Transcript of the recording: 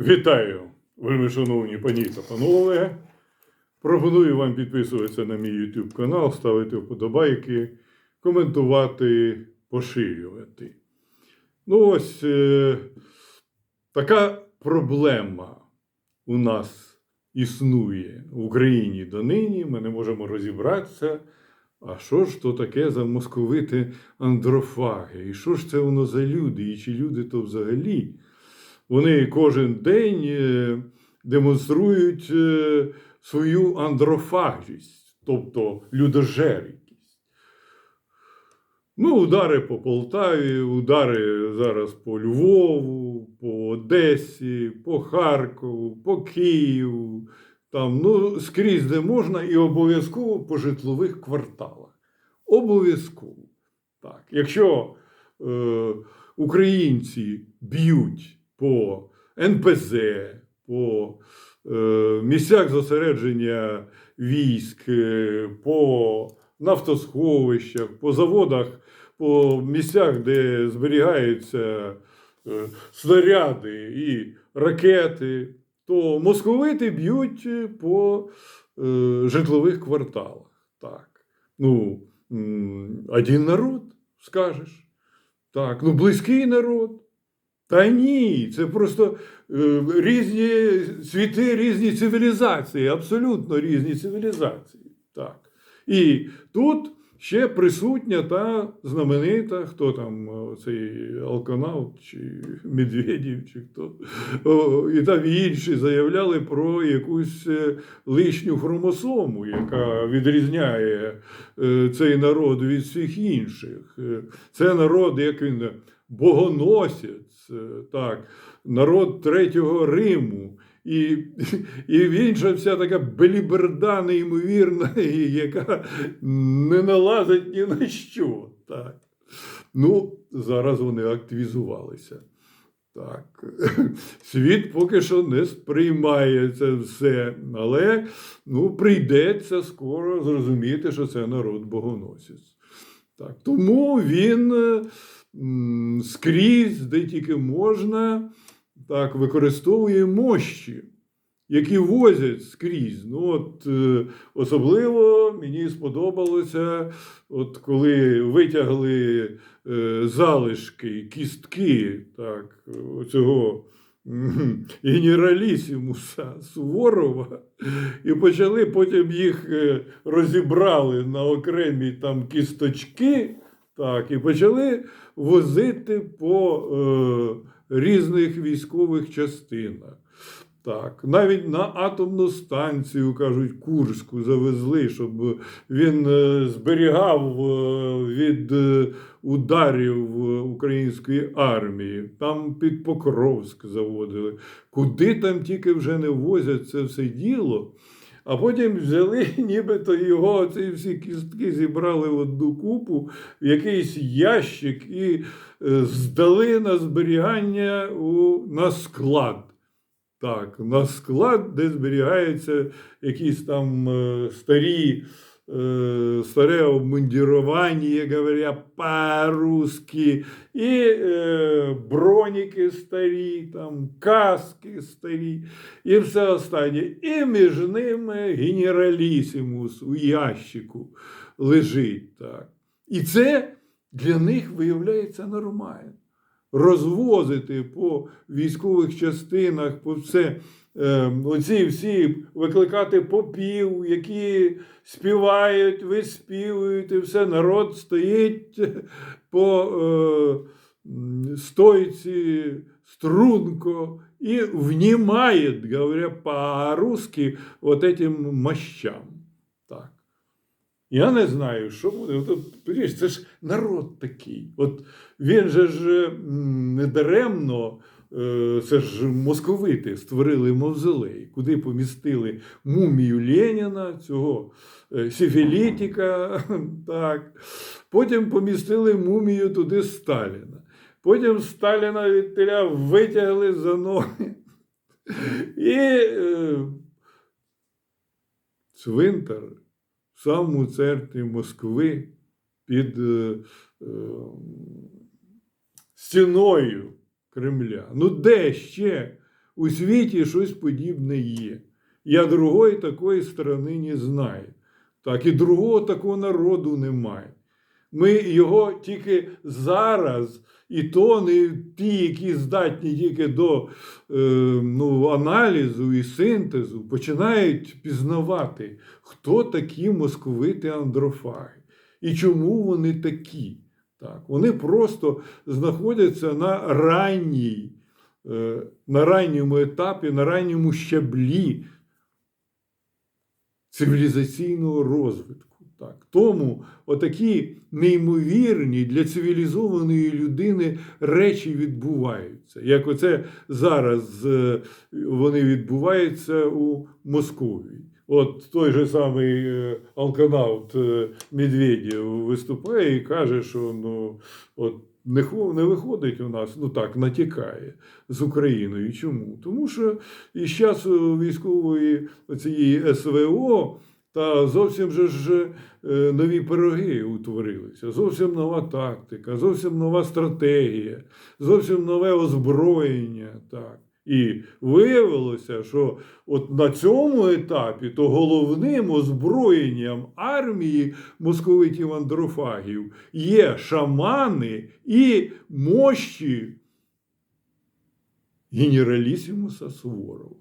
Вітаю, вельми шановні пані та панове. Пропоную вам підписуватися на мій YouTube канал, ставити вподобайки, коментувати, поширювати. Ну, ось е, така проблема у нас існує в Україні донині. Ми не можемо розібратися. А що ж то таке за московити андрофаги? І що ж це воно за люди? І чи люди то взагалі? Вони кожен день е, демонструють е, свою андрофагість, тобто людожерність. Ну, удари по Полтаві, удари зараз по Львову, по Одесі, по Харкову, по Києву. Там, ну, скрізь де можна, і обов'язково по житлових кварталах. Обов'язково. Так. Якщо е, українці б'ють по НПЗ, по е, місцях зосередження військ, е, по нафтосховищах, по заводах, по місцях, де зберігаються е, снаряди і ракети, то московити б'ють по житлових кварталах. Так. Ну, один народ, скажеш. Так, ну близький народ. Та ні, це просто е, різні світи, різні цивілізації, абсолютно різні цивілізації. Так. І тут ще присутня та знаменита, хто там о, цей алканавт чи Медведів, чи хто. О, і там інші заявляли про якусь е, лишню хромосому, яка відрізняє е, цей народ від всіх інших. Е, Це народ, як він богоносець, е, так, народ Третього Риму. І, і інша вся така беліберда неймовірна, яка не налазить ні на що. Так. Ну, зараз вони активізувалися. Так. Світ поки що не сприймає це все, але ну, прийдеться скоро зрозуміти, що це народ богоносець. Так. Тому він е, скрізь, де тільки можна, так, використовує мощі, які возять скрізь. Ну, от, е, особливо мені сподобалося, от коли витягли е, залишки, кістки так, цього генералісімуса Суворова, і почали потім їх е, розібрали на окремі там кісточки. Так, і почали возити по е, різних військових частинах. Так, навіть на атомну станцію, кажуть, Курську завезли, щоб він е, зберігав е, від е, ударів української армії. Там під Покровськ заводили. Куди там тільки вже не возять це все діло. А потім взяли, нібито його ці всі кістки зібрали в одну купу, в якийсь ящик і е, здали на зберігання у, на склад. Так, на склад, де зберігаються якісь там е, старі, е, старе обмундірування, говоря по-русски, і е, броніки старі, там, каски старі, і все останнє. І між ними генералісімус у ящику лежить. Так. І це для них виявляється нормально розвозити по військових частинах, по все. Е, Оці всі викликати попів, які співають, виспівують, і все народ стоїть по е, стойці струнко і внімає, говоря по-русски, вот этим мощам. Так. Я не знаю, що буде. От, от, розумієш, це ж народ такий. От він же ж не даремно, це ж московити створили мавзолей, куди помістили мумію Леніна, цього е, сифілітика. Так. Потім помістили мумію туди Сталіна. Потім Сталіна від теля витягли за ноги. І е, цвинтар в самому центрі Москви під е, е, стіною Кремля. Ну де ще у світі щось подібне є. Я другої такої сторони не знаю. Так, і другого такого народу немає. Ми його тільки зараз, і то не ті, які здатні тільки до е, ну, аналізу і синтезу, починають пізнавати, хто такі московити андрофаги і чому вони такі. Так, вони просто знаходяться на ранній, е, на ранньому етапі, на ранньому щаблі цивілізаційного розвитку. Так. Тому отакі неймовірні для цивілізованої людини речі відбуваються. Як оце зараз е, вони відбуваються у Московії. От той же самий е, алканавт е, Медведєв виступає і каже, що ну, от не, не виходить у нас, ну так, натікає з Україною. Чому? Тому що і з часу військової цієї СВО та зовсім же ж е, нові пироги утворилися, зовсім нова тактика, зовсім нова стратегія, зовсім нове озброєння. Так. І виявилося, що от на цьому етапі то головним озброєнням армії московитів андрофагів є шамани і мощі генералісімуса Суворова.